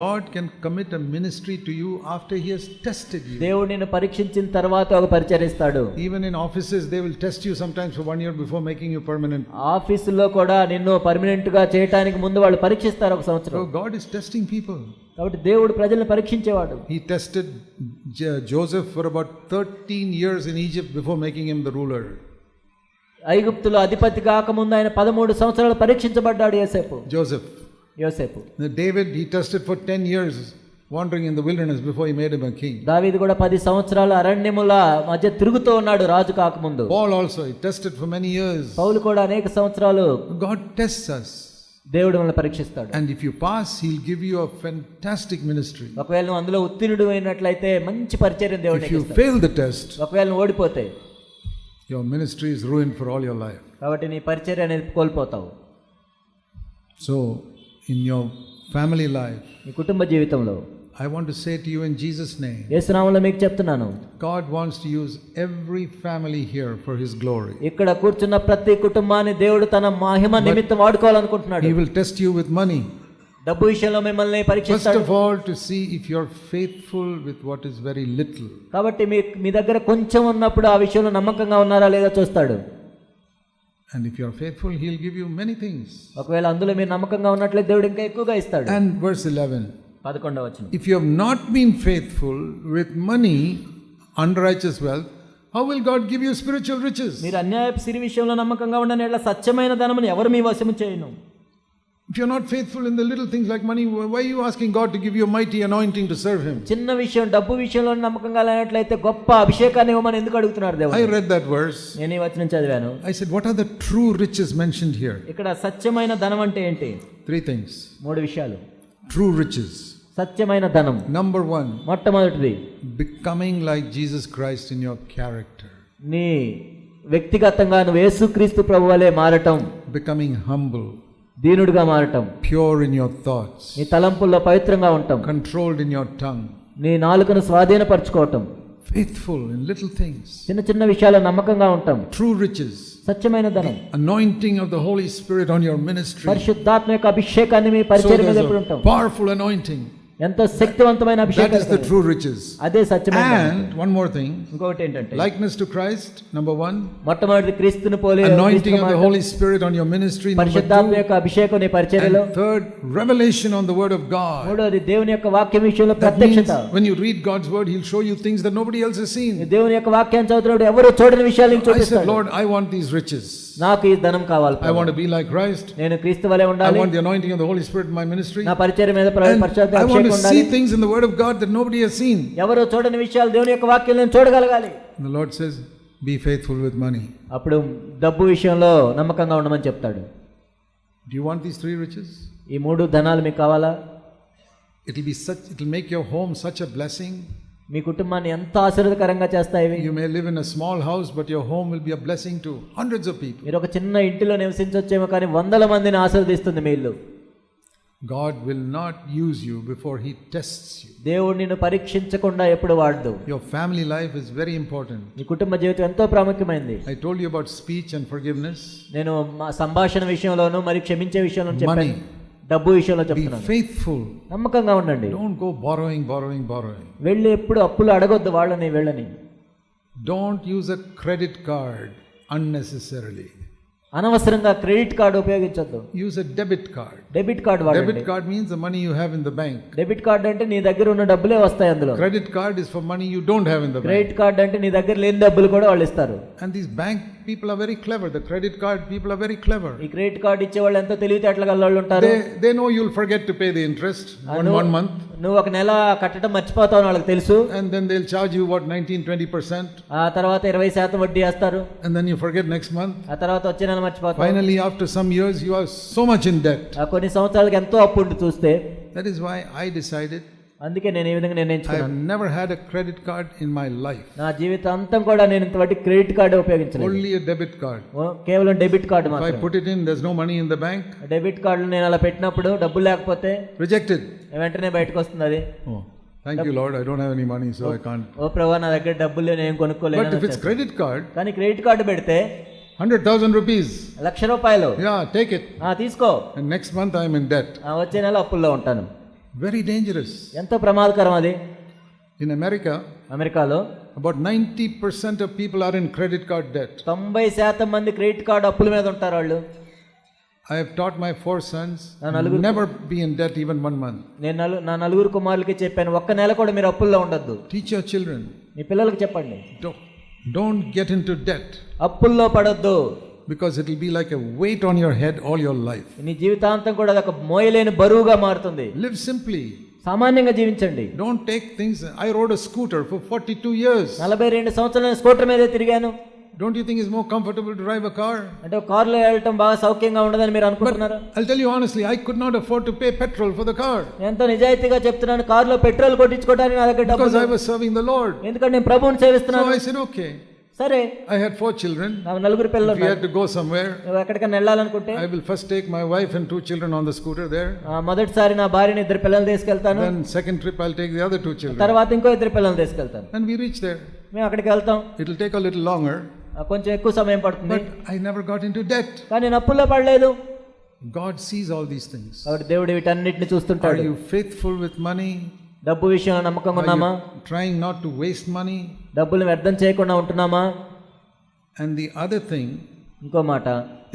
God can commit a ministry to you after He has tested you. దేవుడు నిన్ను పరీక్షించిన తర్వాత ఒక పరిచరిస్తాడు Even in offices, they will test you sometimes for one year before making you permanent. ఆఫీసులో కూడా నిన్ను పర్మనెంట్గా చేయటానికి ముందు వాళ్ళు పరీక్షిస్తారు ఒక సంవత్సరం God is testing people. కాబట్టి దేవుడు ప్రజల్ని పరీక్షించేవాడు He tested J- Joseph for about 13 years in Egypt before making him the ruler. ఐగుప్తులో అధిపతి కాకముందు ఆయన పదమూడు సంవత్సరాలు పరీక్షించబడ్డాడు యోసేపు Joseph. యోసేపు. David he tested for 10 years wandering in the wilderness before he made him a king దావీదు కూడా 10 సంవత్సరాలు అరణ్యముల మధ్య తిరుగుతూ ఉన్నాడు రాజు కాకముందు. Paul also he tested for many years పౌలు కూడా అనేక సంవత్సరాలు గాడ్ టెస్ట్ us. దేవుడు మనల్ని పరీక్షిస్తాడు. And if you pass he will give you a fantastic ministry ఒకవేళ నువ్వు అందులో ఉత్తీర్ణుడు అయినట్లయితే మంచి పరిచర్యం దేవుడు ఇస్తాడు if you fail the test ఒకవేళ ఓడిపోతే your ministry is ruin for all your life కాబట్టి నీ పరిచర్య అనేది కోల్పోతావు. So in your family life, నీ కుటుంబ జీవితంలో I want to say to you in Jesus' name, యేసునామంలో మీకు చెప్తున్నాను God wants to use every family here for His glory. ఇక్కడ కూర్చున్న ప్రతి కుటుంబాన్ని దేవుడు తన మహిమ నిమిత్తం వాడుకోవాలనుకుంటున్నాడు He will test you with money. డబ్బు విషయంలో మిమ్మల్ని First పరీక్షిస్తాడు of all, to see if you're faithful with what is very little. కాబట్టి మీ మీ దగ్గర కొంచెం ఉన్నప్పుడు ఆ విషయంలో నమ్మకంగా ఉన్నారా లేదా చూస్తాడు And if you're faithful, He'll give you many things. ఒకవేళ అందులో మీరు నమ్మకంగా ఉన్నట్లయితే దేవుడు ఇంకా ఎక్కువగా ఇస్తాడు And verse 11 పదకొండవ వచ్చిన If you have not been faithful with money, unrighteous wealth, how will God give you spiritual riches? మీరు అన్యాయపు సిరి విషయంలో నమ్మకంగా ఉండని సత్యమైన ధనమును ఎవరు మీ వశము చేయను If you're not faithful in the little things like money, why are you asking God to give you a mighty anointing to serve Him? చిన్న విషయం డబ్బు విషయంలో నమ్మకంగా లేనట్లయితే గొప్ప అభిషేకాన్ని ఇవ్వమని ఎందుకు అడుగుతున్నారు I దేవుడు read that verse. నేను ఈ వచనం చదివాను I said, What are the true riches mentioned here? ఇక్కడ సత్యమైన ధనం అంటే ఏంటి Three things. మూడు విషయాలు True riches. సత్యమైన ధనం Number one, మొట్టమొదటిది becoming like Jesus Christ in your character, నీ వ్యక్తిగతంగా నువ్వు యేసుక్రీస్తు ప్రభు వలె మారటం becoming humble, దీనుడిగా మారటం. ప్యూర్ ఇన్ యువర్ థాట్స్ నీ తలంపుల్లో పవిత్రంగా ఉంటాం కంట్రోల్డ్ ఇన్ యువర్ టంగ్ నీ నాలుకను స్వాధీనపరచుకోవటం. ఫెయిత్ఫుల్ ఇన్ లిటిల్ థింగ్స్ చిన్న చిన్న విషయాల్లో నమ్మకంగా ఉంటాం ట్రూ రిచెస్ సత్యమైన ధనం. Anointing of the holy spirit on your ministry పరిశుద్ధాత్మ యొక్క అభిషేకాన్ని మీ పరిచర్యలో ఉంటాం పవర్ఫుల్ అనాయింటింగ్ ఎంతో శక్తివంతమైన That అభిషేకం is the true riches. అదే సత్యమైన ధనం. And one more thing ఇంకొకటి ఏంటంటే likeness to Christ, number one. మొట్టమొదటి క్రీస్తుని పోలి Anointing of the క్రీస్తుని Holy Spirit on your ministry, number పరిశుద్ధాత్మ two. యొక్క అభిషేకం నీ పరిచర్యలో And third, revelation on the Word of God. మూడోది దేవుని యొక్క వాక్యం విషయంలో That means ప్రత్యక్షత when you read God's Word, He'll show you things that nobody else has నీ seen. దేవుని యొక్క వాక్యాన్ని చదువుతున్నాడు ఎవరు చూడని విషయాలు నీకు I said, చూపిస్తాడు Lord, I want these riches. నాకు ఈ ధనం కావాలి I want to be like Christ. నేను క్రీస్తు వలె I ఉండాలి want the anointing of the Holy Spirit in my ministry. నా పరిచర్య మీద And to see things in the Word of God that nobody has seen. ఎవరు చూడని విషయాలు దేవుని యొక్క వాక్యం నేను చూడగలగాలి the Lord says, Be faithful with money. అప్పుడు డబ్బు విషయంలో నమ్మకంగా ఉండమని చెప్తాడు Do you want these three riches? ఈ మూడు ధనాలు మీకు కావాలా It'll be such it'll make your home such a blessing. మీ కుటుంబాన్ని ఎంత ఆశీర్వదకరంగా చేస్తాయి You may live in a small house, but your home will be a blessing to hundreds of people. మీరు ఒక చిన్న ఇంటిలో నివసించవచ్చేమో కానీ వందల మందిని ఆశీర్వదిస్తుంది మీ ఇల్లు God will not use you before He tests you. దేవుడు నిన్ను పరీక్షించకుండా ఎప్పుడు వాడదు Your family life is very important. నీ కుటుంబ జీవితం ఎంతో ప్రాముఖ్యమైనది I told you about speech and forgiveness. నేను మా సంభాషణ విషయంలోనూ మరి క్షమించే విషయంలో చెప్పాను. డబ్బు విషయంలో Be చెప్తున్నాను faithful. నమ్మకంగా ఉండండి Don't go borrowing, borrowing, borrowing. వెళ్ళి ఎప్పుడు అప్పులు అడగొద్దు వాళ్ళని వెళ్ళని Don't use a credit card unnecessarily. అనవసరంగా credit card ఉపయోగించొద్దు. Use a debit card debit card వాడండి. Debit card means the money you have in the bank debit card అంటే నీ దగ్గర ఉన్న డబ్బులే వస్తాయి అందులో. Credit card is for money you don't have in the bank credit card అంటే నీ దగ్గర లేని డబ్బులు కూడా వాళ్ళు ఇస్తారు. And this bank people are very clever. The credit card people are very clever. ఈ క్రెడిట్ కార్డు ఇచ్చే వాళ్ళు ఎంతో తెలివితేటల గల వాళ్ళు ఉంటారు They, they know you'll forget to pay the interest one, one month. నువ్వు ఒక నెల కట్టడం మర్చిపోతావు వాళ్ళకి తెలుసు And then they'll charge you what 19, 20%. ఆ తర్వాత ఇరవై శాతం వడ్డీ వేస్తారు And then you forget next month. ఆ తర్వాత వచ్చే నెల మర్చిపోతావు Finally, after some years, you are so much in debt. ఆ కొన్ని సంవత్సరాలకి ఎంతో అప్పు చూస్తే That is why I decided అందుకే నేను ఈ విధంగా నిర్ణయించుకున్నాను never had a credit card in my life. నా జీవితాంతం కూడా నేను ఇంతవరకు క్రెడిట్ కార్డు ఉపయోగించలేదు Only a debit card. ఓ, కేవలం డెబిట్ కార్డు If I మాత్రం put it in, there's no money in the bank. Debit కార్డులు నేను అలా పెట్టినప్పుడు డబ్బులు లేకపోతే Rejected. వెంటనే బయటకు వస్తుంది అది Oh, thank you, Lord. I don't have any money, so I can't. ఓ ప్రభా నా దగ్గర డబ్బులు లేవు, నేను But కొనుక్కోలేను if it's credit card, కానీ క్రెడిట్ కార్డు పెడితే 100,000 rupees. లక్ష రూపాయలు take it. ఆ తీసుకో month I'm in debt. ఆ వచ్చే నెల అప్పుల్లో ఉంటాను వెరీ డేంజరస్ ఎంతో ప్రమాదకరం అది. ఇన్ అమెరికా అమెరికాలో about ninety percent of people are in credit card debt తొంభై శాతం మంది క్రెడిట్ కార్డ్ అప్పుల మీద ఉంటారు వాళ్ళు. I have taught my four sons never నలుగురు in debt even one month one month నేను నా నలుగురు కుమారులకి చెప్పాను ఒక్క నెల కూడా మీరు అప్పుల్లో ఉండొద్దు. టీచ్ యువర్ చిల్డ్రన్ మీ పిల్లలకు చెప్పండి. Don't get in to debt అప్పుల్లో పడొద్దు. Because it be like a weight on your head all your life నీ జీవితాంతం కూడా ఒక మోయలేని బరువుగా మారుతుంది. లివ్ సింప్లీ సామాన్యంగా జీవించండి. Don't take things I rode scooter for forty two years నలభై రెండు సంవత్సరాలు స్కూటర్ మీద తిరిగాను. Don't you think is more comfortable to drive a car అంటే కార్లో వెళ్ళటం బాగా సౌఖ్యంగా ఉండదని మీరు అనుకుంటున్నారు? I tell you honestly I could not afford to pay petrol for the car ఎంత నిజాయితీగా చెప్తున్నాను కార్లో పెట్రోల్ కొట్టించుకోవడానికి నా దగ్గర డబ్బు లేదు because I was serving the lord ఎందుకంటే నేను ప్రభువుని సేవిస్తున్నాను. సో ఐ సెడ్ ఓకే సరే. ఐ హాడ్ ఫోర్ చిల్డ్రన్ నలుగురు పిల్లలు we had to go somewhere ఎక్కడికైనా వెళ్ళాలనుకుంటే I will first take my wife and two children on the scooter there మొదటిసారి నా భార్యని ఇద్దరు పిల్లలు తీసుకెళ్తాను. Then second trip I take the other two children తర్వాత ఇంకో ఇద్దరు పిల్లలు తీసుకెళ్తాను. అండ్ వి రీచ్ దేర్ మేము అక్కడికి వెళ్తాం. It will take a little longer కొంచెం ఎక్కువ సమయం పడుతుంది. But I never got into debt కానీ నప్పుల్లో పడలేదు. God sees all these things కాబట్టి దేవుడు వీటన్నిటిని చూస్తుంటాడు. Are you faithful with money డబ్బు విషయంలో నమ్మకంగా Are ఉన్నామా trying not to waste money? డబ్బులు వ్యర్థం చేయకుండా ఉంటున్నామా And the other thing ఇంకో మాట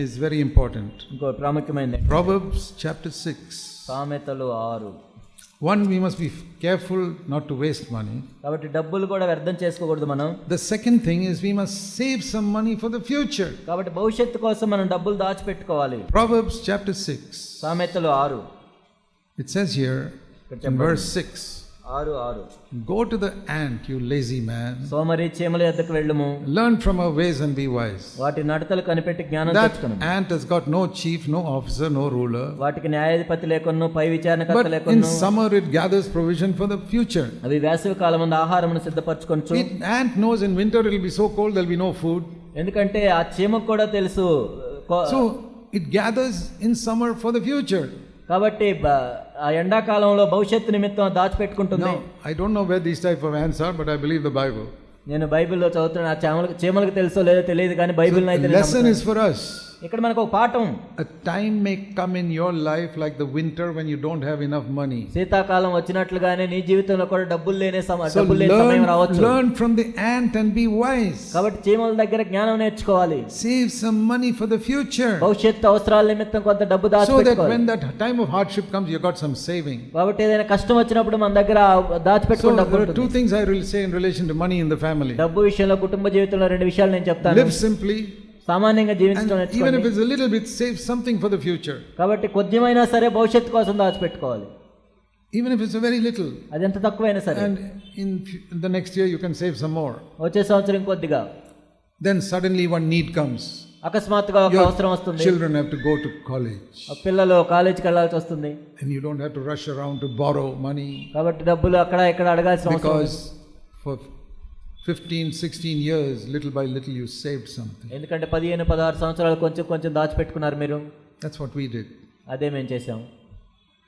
is very important. ఇంకో ప్రాముఖ్యమైనది Proverbs chapter 6. సామెతలు ఆరు One, we must be careful not to waste money. కాబట్టి డబ్బులు కూడా వ్యర్థం చేసుకోకూడదు మనం The second thing is we must save some money for the future. కాబట్టి భవిష్యత్తు కోసం మనం డబ్బులు దాచిపెట్టుకోవాలి Proverbs chapter 6. సామెతలు ఆరు says here in verse 6 ఆరు ఆరు Go to the ant, you lazy man. సోమరి చీమల యొద్దకు వెళ్ళుము Learn from her ways and be wise. వాటి నడతలు కనిపెట్టి జ్ఞానం That తెచ్చుకును ant has got no chief, no officer, no ruler. వాటికి న్యాయాధిపతి లేకును పై విచారణకర్త But in లేకును summer it gathers provision for the future. అవి వేసవి కాలం ముందు ఆహారమును సిద్ధపరచుకొనచ్చు It, ant knows in winter it will be so cold there will be no food. ఎందుకంటే ఆ చీమకు కూడా తెలుసు So it gathers in summer for the future. కాబట్టి బ- ఆ ఎండాకాలంలో భవిష్యత్తు నిమిత్తం దాచిపెట్టుకుంటుంది. I don't know way this type of answer but I believe the Bible నేను బైబిల్లో చదువుతున్నా చేమలకు చేమలకు తెలుసో లేదో తెలియదు కానీ Bible lesson is for us ఇక్కడ మనకు ఒక పాఠం A time may come in your life like the winter when you don't have enough money. శీతాకాలం వచ్చినట్లుగానే నీ జీవితంలో కూడా డబ్బులు లేని సమ- డబ్బులు లేని సమయం రావచ్చు learn from the ant and be wise. కాబట్టి చీమల దగ్గర జ్ఞానం నేర్చుకోవాలి Save some money for the future. భవిష్యత్తు అవసరాల నిమిత్తం కొంత డబ్బు So that దాచిపెట్టుకోవాలి when that time of hardship comes, you got some saving. కాబట్టి ఏదైనా కష్టం వచ్చినప్పుడు మన దగ్గర So దాచిపెట్టుకుని డబ్బు ఉంటుంది things I will say in relation to money in the family. డబ్బు విషయంలో కుటుంబ జీవితంలో రెండు విషయాలు నేను చెప్తాను Live simply, సామాన్యంగా జీవించడం if నేర్చుకోండి it's a little bit, save something for the future. కాబట్టి కొద్దిమైనా సరే భవిష్యత్తు కోసం దాచిపెట్టుకోవాలి if it's a very little. అది ఎంత తక్కువైనా సరే in f- the next year, you can save some more. వచ్చే సంవత్సరం కొద్దిగా Then suddenly one need comes. అకస్మాత్తుగా ఒక అవసరం వస్తుంది have to go to college. ఆ పిల్లలు కాలేజీకి వెళ్ళాల్సి వస్తుంది And you don't have to rush around to borrow money. కాబట్టి డబ్బులు అక్కడ ఇక్కడ అడగాల్సిన అవసరం Because for 15, 16 years, little by little, you saved something. ఎందుకంటే పదిహేను పదహారు సంవత్సరాలు కొంచెం కొంచెం దాచిపెట్టుకున్నారు మీరు That's what we did. అదే మేము చేసాం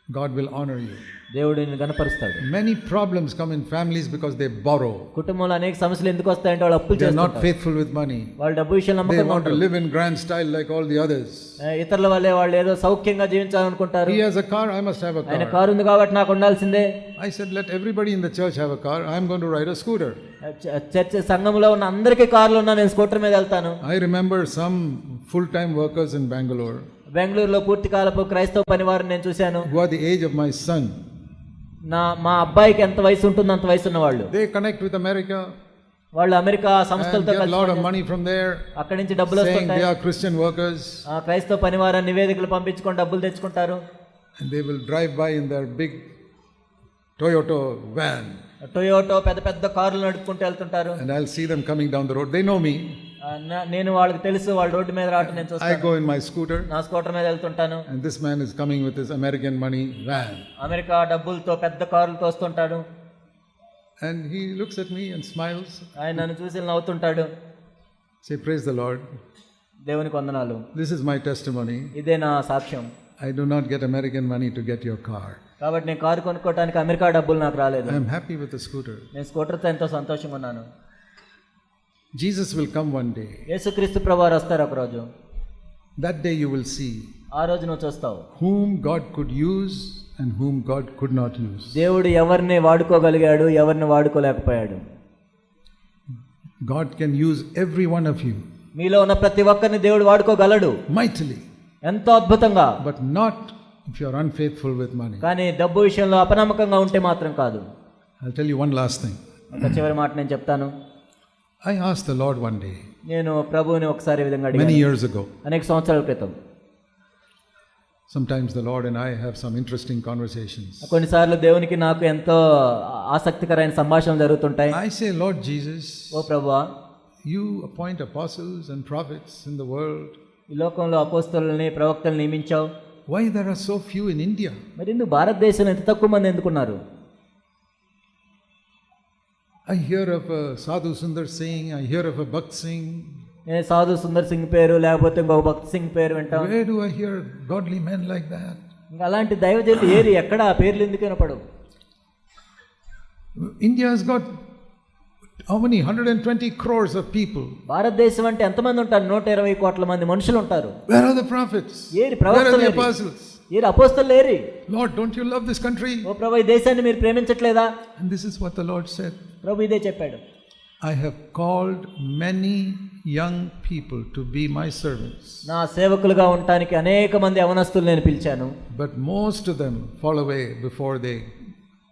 God will honor you. దేవుడు నిన్ను గనపరుస్తాడు Many problems come in families because they borrow. కుటుంబంలో అనేక సమస్యలు ఎందుకు వస్తాయంటే వాళ్ళు అప్పులు They are not చేస్తారు faithful with money. వాళ్ళు డబ్బు విషయంలో They నమ్మకంగా want to ఉంటారు live in grand style like all the others. ఆ, ఇతరుల వల్లే వాళ్ళు ఏదో సౌఖ్యంగా జీవించాలనుకుంటారు He has a car, I must have a ఆయన car. కారు ఉంది కాబట్టి నాకు ఉండాల్సిందే I said, let everybody in the church have a car. I'm going to ride a scooter. ఆ, చ- చర్చ సంఘంలో ఉన్న అందరికీ కార్లు ఉన్నా నేను స్కూటర్ మీద వెళ్తాను. I remember some full time workers in Bangalore బెంగళూరులో పూర్తి కాలపు క్రైస్తవ పని వారిని నేను చూశాను. What the age of my son నా మా అబ్బాయికి ఎంత వయసు ఉంటుంది అంత వయసు ఉన్న వాళ్ళు దే కనెక్ట్ విత్ అమెరికా వాళ్ళు అమెరికా సంస్థలతో కలిసి lot of money from there అక్కడి నుంచి డబ్బులు వస్తుంటాయి. దే ఆర్ క్రిస్టియన్ వర్కర్స్ ఆ క్రైస్తవ పని వారిని నివేదికలు పంపించుకొని డబ్బులు తెచ్చుకుంటారు. They will drive by in their big Toyota van Toyota పెద్ద పెద్ద కార్లు నడుపుకుంటూ వెళ్తుంటారు. And I see them coming down the road they know me నేను వాళ్ళకి తెలుసు వాళ్ళ రోడ్డు మీద రావటం నేను చూస్తాను I go in my scooter నా స్కూటర్ మీద వెళ్తుంటాను. And this man is coming with his American money van America డబ్బులతో పెద్ద కార్లు తోస్తుంటాడు. And he looks at me and smiles ఆయన నన్ను చూసి నవ్వుతుంటాడు. సే ప్రైజ్ ద లార్డ్ దేవునికి వందనాలు. దిస్ ఇస్ మై టెస్టిమనీ ఇదే నా సాక్ష్యం. I do not get American money to get your car. కాబట్టి నేను కారు కొనుక్కోవడానికి అమెరికా డబ్బులు నాకు రాలేదు I am happy with the scooter. నేను స్కూటర్తో ఎంతో సంతోషంగా ఉన్నాను Jesus will come one day. యేసుక్రీస్తు ప్రభువారు వస్తారు ఒకరోజు That day you will see ఆ ఆ రోజు నువ్వు చూస్తావు whom God could use and whom God could not use. దేవుడు ఎవరిని వాడుకోగలిగాడు ఎవరిని వాడుకోలేకపోయాడు God can use every one of you మీలో ఉన్న ప్రతి ఒక్కరిని దేవుడు వాడుకోగలడు mightily, ఎంతో అద్భుతంగా but not if you are unfaithful with money. కానీ డబ్బు విషయంలో అపనమ్మకంగా ఉంటే మాత్రం కాదు I'll tell you one last thing. ఒక చివరి మాట నేను చెప్తాను I asked the Lord one day, నేను ప్రభువుని ఒకసారి విధంగా అడిగాను years ago. అనేక సంవత్సరాల క్రితం Sometimes the Lord and I have some interesting conversations. కొన్నిసార్లు దేవునికి నాకు ఎంతో ఆసక్తికరమైన సంభాషణలు జరుగుతుంటాయి I say, Lord Jesus, ఓ ప్రభువా you appoint apostles and prophets in the world. ఈ లోకంలో అపోస్తులని ప్రవక్తలు నియమించావు. Why there are so few in India మరి ఎందుకు భారతదేశంలో ఎంత తక్కువ మంది ఎందుకున్నారు? I hear of Sadhu Sundar Singh I hear of Bakht Singh Sadhu Sundar Singh పేరు లేకపోతే ఇంకొక భక్త్ సింగ్ పేరు వింటా. Where I hear godly men like అలాంటి దైవజన్లు ఏరి ఎక్కడ ఆ పేర్లు ఎందుకైనా పడవు India has got how many? 120 crores of people. భారతదేశం అంటే ఎంతమంది ఉంటారు నూట ఇరవై కోట్ల మంది మనుషులు ఉంటారు Where are the prophets? Eri Where are the ప్రవక్తలు ఏరి? apostles? ఏరి అపోస్తలు లేరి Lord, don't you love this country? ఓ ప్రభు ఈ దేశాన్ని మీరు ప్రేమించట్లేదా And this is what the Lord said. ప్రభు ఇదే చెప్పాడు I have called many young people to be my servants, నా సేవకులుగా ఉండటానికి అనేక మంది అవనస్తులు నేను పిలిచాను but most of them fall away before they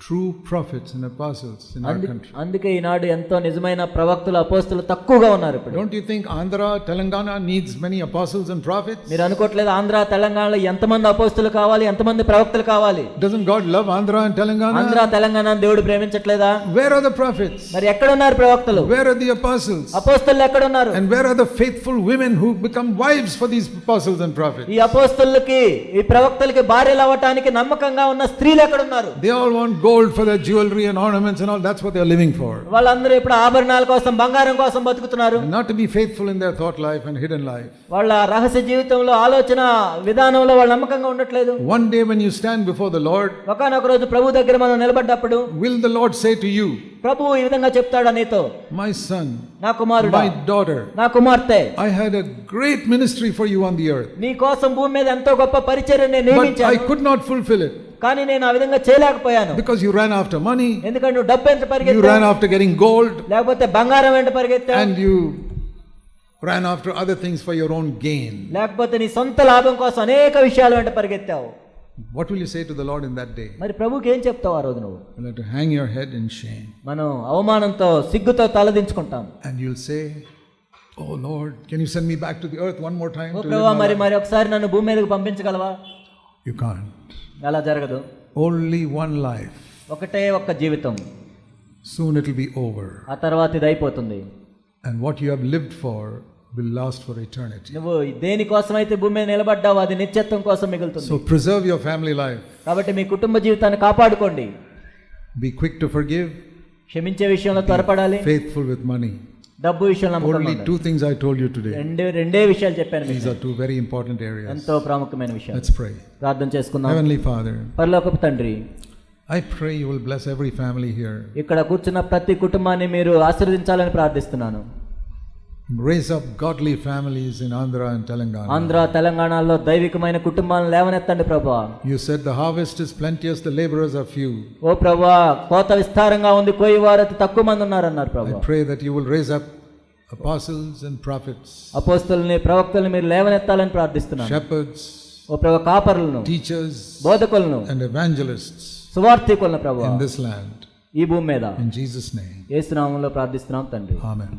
true prophets and apostles in our అందు- country. అందుకే ఈనాడు ఎంతో నిజమైన ప్రవక్తలు అపోస్తులు తక్కువగా ఉన్నారు ఇప్పుడు Don't you think Andhra, Telangana needs many apostles and prophets? మీరు అనుకోవట్లేదు ఆంధ్ర తెలంగాణలో ఎంతమంది అపోస్తులు కావాలి ఎంతమంది ప్రవక్తలు కావాలి Doesn't God love Andhra and Telangana? Andhra Telangana దేవుడు ప్రేమించట్లేదా Where are the prophets? మరి ఎక్కడున్నారు ప్రవక్తలు Where are the apostles? అపోస్తులు ఎక్కడున్నారు And where are the faithful women who become wives for these apostles and prophets? ఈ అపోస్తులకి ఈ ప్రవక్తలకి భార్యలు అవ్వటానికి నమ్మకంగా ఉన్న స్త్రీలు ఎక్కడున్నారు They all want gold for their jewelry and ornaments and all. That's what they're living for. వాళ్ళందరూ ఇప్పుడు ఆభరణాల కోసం బంగారం కోసం బతుకుతున్నారు And not to be faithful in their thought life and hidden life. వాళ్ళ రహస్య జీవితంలో ఆలోచన విధానంలో వాళ్ళు నమ్మకంగా ఉండట్లేదు One day when you stand before the Lord, ఒకనొక రోజు ప్రభు దగ్గర మనం నిలబడ్డప్పుడు will the Lord say to you, ప్రభు ఈ విధంగా చెప్తాడా నీతో My son, నా కుమారుడు my daughter, నా కుమార్తె I had a great ministry for you on the earth, నీ కోసం భూమి మీద ఎంతో గొప్ప పరిచయం నేను but I నియమించాను could not fulfill it కానీ నేను ఆ విధంగా చేయలేకపోయాను because you ran after money, ఎందుకంటే నువ్వు డబ్బు ఎంత పరిగెత్తావు ran after getting gold, లేకపోతే బంగారం వెంట పరిగెత్తావు and you ran after other things for your own gain. లేకపోతే నీ సొంత లాభం కోసం అనేక విషయాల వెంట పరిగెత్తావు What will you say to the Lord in that day? మరి ప్రభుకి ఏం చెప్తావు ఆ రోజు నువ్వు to hang your head in shame. మనం అవమానంతో సిగ్గుతో తలదించుకుంటాం And you'll say, Oh Lord, can you send me back to the earth one more time? Oh to live ప్రభా my మరి life?" మరి ఒకసారి నన్ను భూమి మీదకి పంపించగలవా You can't. అలా జరగదు? ఓన్లీ వన్ లైఫ్ ఒకటే ఒక్క జీవితం. Soon it will be over ఆ తర్వాత ఇది అయిపోతుంది. And what you have lived for will last for eternity నువ్వు దేని కోసం అయితే భూమి మీద నిలబడ్డావు అది నిత్యత్వం కోసం మిగులుతుంది. So preserve your family life కాబట్టి మీ కుటుంబ జీవితాన్ని కాపాడుకోండి. బి క్విక్ టు ఫర్గివ్ క్షమించే విషయంలో త్వరపడాలి. ఫేత్ఫుల్ విత్ మనీ డబ్బు విషయంలో two things I told you today రెండు రెండే విషయాలు చెప్పాను these are two very important areas ఎంతో ప్రాముఖ్యమైన విషయం లెట్స్ ప్రే ప్రార్థన చేసుకుందాం. హెవెన్లీ ఫాదర్ పరలోకపు తండ్రి I pray you will bless every family here ఇక్కడ కూర్చున్న ప్రతి కుటుంబాన్ని మీరు ఆశీర్వదించాలని ప్రార్థిస్తున్నాను. Raise up godly families in Andhra and Telangana. Andhra తెలంగాణలో దైవికమైన కుటుంబాలను లేవనెత్తండి ప్రభా You said the harvest is plenteous, the laborers are few. ఓ ప్రభా కోత విస్తారంగా ఉంది కోయి వారు అతి తక్కువ మంది ఉన్నారన్నారు I ప్రభా pray that you will raise up apostles and prophets, అపోస్తుల్ని ప్రవక్తల్ని మీరు లేవనెత్తాలని ప్రార్థిస్తున్నాను shepherds, ఓ ప్రభా కాపరులను teachers, బోధకులను and evangelists సువార్థికులను ప్రభా in this land. ఈ భూమి మీద In Jesus' name, ఏసునామంలో ప్రార్థిస్తున్నాం తండ్రి Amen.